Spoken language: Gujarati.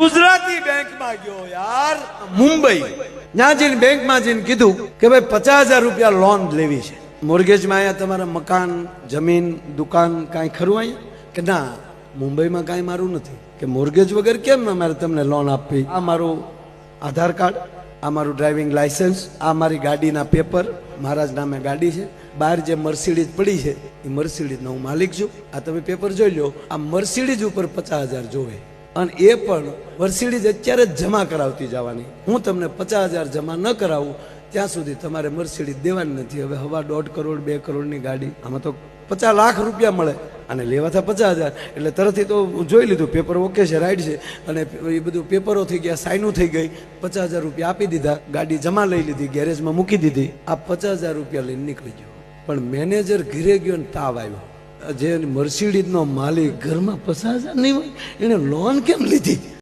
ગુજરાતી બેંકમાં ગયો યાર. મુંબઈ. ત્યાં જઈને બેંકમાં જઈને કીધું કે ભાઈ પચાસ હજાર રૂપિયા લોન લેવી છે. મોર્ગેજમાં અહીંયા તમારા મકાન, જમીન, દુકાન કાંઈ ખરું અહીંયા? કે ના, મુંબઈમાં કાંઈ મારું નથી. કે મોર્ગેજ વગર કેમ અમારે તમને લોન આપવી? આ મારું આધાર કાર્ડ, આ મારું ડ્રાઇવિંગ લાયસન્સ આ મારી ગાડીના પેપર મારા જ નામે ગાડી છે. બહાર જે મર્સિડીઝ પડી છે, એ મર્સિડીઝનો હું માલિક છું. આ તમે પેપર જોઈ લો, આ મર્સિડીઝ ઉપર પચાસ હજાર જોવે. અને એ પણ મર્સિડીઝ અત્યારે જ જમા કરાવતી જવાની. હું તમને પચાસ હજાર જમા ન કરાવું, ત્યાં સુધી તમારે મર્સિડીઝ દેવાની નથી. હવે હવા દોઢ કરોડ, બે કરોડની ગાડી, આમાં તો પચાસ લાખ રૂપિયા મળે. અને લેવા હતા પચાસ હજાર. એટલે તરતથી તો હું જોઈ લીધું, પેપર ઓકે છે રાઈટ છે. અને એ બધું પેપરો થઈ ગયા, સાઈનું થઈ ગઈ. પચાસ હજાર રૂપિયા આપી દીધા, ગાડી જમા લઈ લીધી, ગેરેજમાં મૂકી દીધી. આ પચાસ હજાર રૂપિયા લઈને નીકળી ગયો. પણ મેનેજર ઘીરે ગયો ને તાવ આવ્યો. જે મર્સિડીઝનો માલિક ઘરમાં પચાસ હજાર નહીં હોય એણે લોન કેમ લીધી?